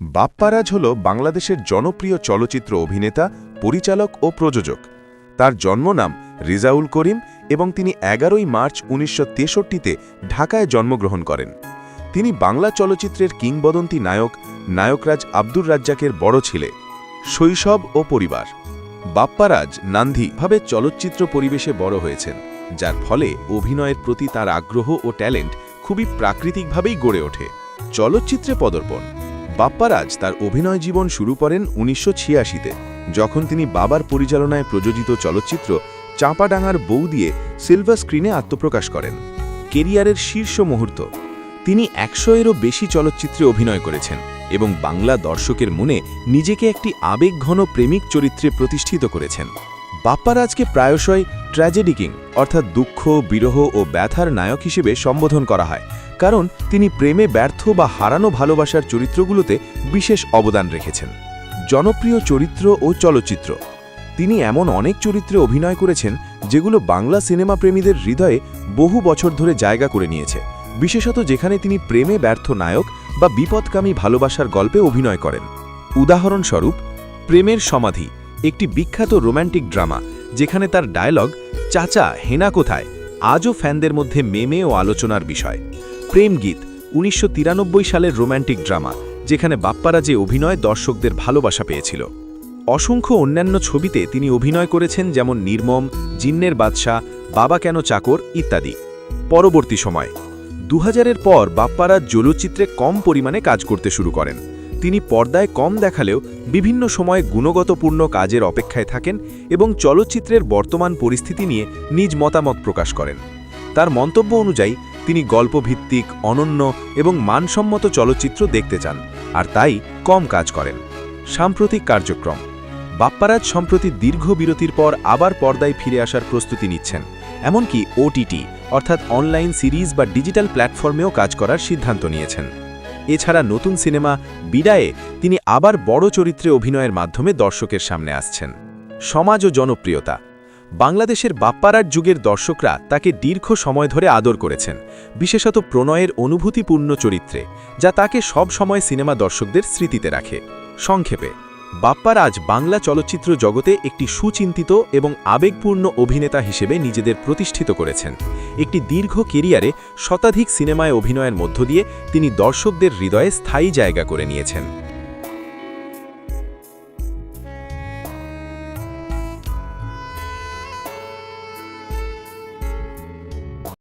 বাপ্পারাজ হল বাংলাদেশের জনপ্রিয় চলচ্চিত্র অভিনেতা, পরিচালক ও প্রযোজক। তার জন্মনাম রিজাউল করিম এবং তিনি এগারোই মার্চ উনিশশো তেষট্টিতে ঢাকায় জন্মগ্রহণ করেন। তিনি বাংলা চলচ্চিত্রের কিংবদন্তি নায়ক নায়করাজ আব্দুর রাজ্জাকের বড় ছেলে, শৈশব ও পরিবার। বাপ্পারাজ নান্ধি ভাবে চলচ্চিত্র পরিবেশে বড় হয়েছেন, যার ফলে অভিনয়ের প্রতি তার আগ্রহ ও ট্যালেন্ট খুবই প্রাকৃতিকভাবেই গড়ে ওঠে। চলচ্চিত্রে পদর্পণ বাপ্পারাজ তার অভিনয় জীবন শুরু করেন উনিশশো ছিয়াশিতে, যখন তিনি বাবার পরিচালনায় প্রযোজিত চলচ্চিত্র চাঁপাডাঙ্গার বউ দিয়ে সিলভার স্ক্রিনে আত্মপ্রকাশ করেন। কেরিয়ারের শীর্ষ মুহূর্ত। তিনি একশো এরও বেশি চলচ্চিত্রে অভিনয় করেছেন এবং বাংলা দর্শকের মনে নিজেকে একটি আবেগঘন প্রেমিক চরিত্রে প্রতিষ্ঠিত করেছেন। বাপ্পারাজকে প্রায়শই ট্র্যাজেডি কিং অর্থাৎ দুঃখ, বিরহ ও ব্যথার নায়ক হিসেবে সম্বোধন করা হয়। কারণ তিনি প্রেমে ব্যর্থ বা হারানো ভালোবাসার চরিত্রগুলোতে বিশেষ অবদান রেখেছেন। জনপ্রিয় চরিত্র ও চলচ্চিত্র। তিনি এমন অনেক চরিত্রে অভিনয় করেছেন যেগুলো বাংলা সিনেমা প্রেমীদের হৃদয়ে বহু বছর ধরে জায়গা করে নিয়েছে, বিশেষত যেখানে তিনি প্রেমে ব্যর্থ নায়ক বা বিপদকামী ভালোবাসার গল্পে অভিনয় করেন। উদাহরণস্বরূপ, প্রেমের সমাধি, একটি বিখ্যাত রোম্যান্টিক ড্রামা, যেখানে তার ডায়লগ, চাচা, হেনা কোথায়? আজও ফ্যানদের মধ্যে মেমে ও আলোচনার বিষয়। প্রেম গীত, উনিশশো তিরানব্বই সালের রোম্যান্টিক ড্রামা, যেখানে বাপ্পারা যে অভিনয় দর্শকদের ভালোবাসা পেয়েছিল। অসংখ্য অন্যান্য ছবিতে তিনি অভিনয় করেছেন যেমন নির্মম, জিন্নের বাদশাহ, বাবা কেন চাকর ইত্যাদি। পরবর্তী সময় দু হাজারের পর বাপ্পারা চলচ্চিত্রে কম পরিমাণে কাজ করতে শুরু করেন। তিনি পর্দায় কম দেখালেও বিভিন্ন সময়ে গুণগতপূর্ণ কাজের অপেক্ষায় থাকেন এবং চলচ্চিত্রের বর্তমান পরিস্থিতি নিয়ে নিজ মতামত প্রকাশ করেন। তার মন্তব্য অনুযায়ী তিনি গল্পভিত্তিক, অনন্য এবং মানসম্মত চলচ্চিত্র দেখতে চান আর তাই কম কাজ করেন। সাম্প্রতিক কার্যক্রম। বাপ্পারাজ সম্প্রতি দীর্ঘ বিরতির পর আবার পর্দায় ফিরে আসার প্রস্তুতি নিচ্ছেন। এমনকি ওটিটি অর্থাৎ অনলাইন সিরিজ বা ডিজিটাল প্ল্যাটফর্মেও কাজ করার সিদ্ধান্ত নিয়েছেন। এছাড়া নতুন সিনেমা বিদায়ে তিনি আবার বড় চরিত্রে অভিনয়ের মাধ্যমে দর্শকের সামনে আসছেন। সমাজ ও জনপ্রিয়তা। বাংলাদেশের বাপ্পারার যুগের দর্শকরা তাকে দীর্ঘ সময় ধরে আদর করেছেন, বিশেষত প্রণয়ের অনুভূতিপূর্ণ চরিত্রে, যা তাকে সব সময় সিনেমা দর্শকদের স্মৃতিতে রাখে। সংক্ষেপে বাপ্পারাজ বাংলা চলচ্চিত্র জগতে একটি সুচিন্তিত এবং আবেগপূর্ণ অভিনেতা হিসেবে নিজেদের প্রতিষ্ঠিত করেছেন। একটি দীর্ঘ কেরিয়ারে শতাধিক সিনেমায় অভিনয়ের মধ্য দিয়ে তিনি দর্শকদের হৃদয়ে স্থায়ী জায়গা করে নিয়েছেন।